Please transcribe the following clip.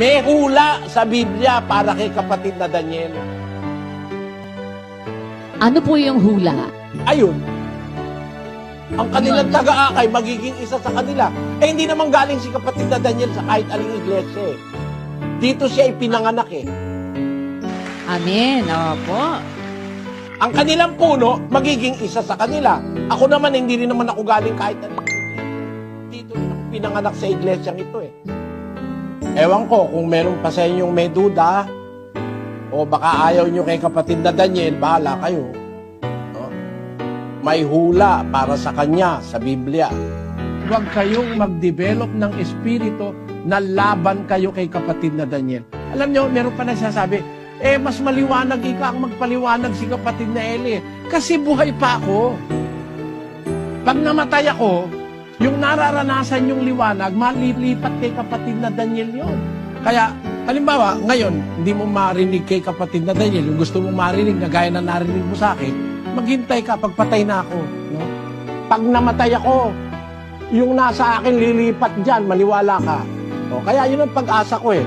May hula sa Biblia para kay kapatid na Daniel. Ano po yung hula? Ayun. Ang kanilang taga-akay magiging isa sa kanila. Eh, hindi naman galing si kapatid na Daniel sa kahit aling iglesia eh. Dito siya ipinanganak eh. Amen. Opo. Ang kanilang puno, magiging isa sa kanila. Ako naman, hindi rin naman ako galing kahit aling iglesia. Dito rin ako pinanganak sa iglesyang ito eh. Ewan ko kung meron pa sa inyong may duda, o baka ayaw nyo kay kapatid na Daniel, bahala kayo. No? May hula para sa kanya sa Biblia. Huwag kayong mag-develop ng espiritu na laban kayo kay kapatid na Daniel. Alam nyo, meron pa nagsasabi, eh, mas maliwanag ika ang magpaliwanag si kapatid na Eli. Kasi buhay pa ako. Pag namatay ako, yung nararanasan yung liwanag, malilipat kay kapatid na Daniel yon. Kaya, halimbawa, ngayon, hindi mo marinig kay kapatid na Daniel, yung gusto mong marinig na gaya na narinig mo sa akin, maghintay ka pagpatay na ako. No? Pag namatay ako, yung nasa akin lilipat dyan, maniwala ka. O, kaya yun ang pag-asa ko eh.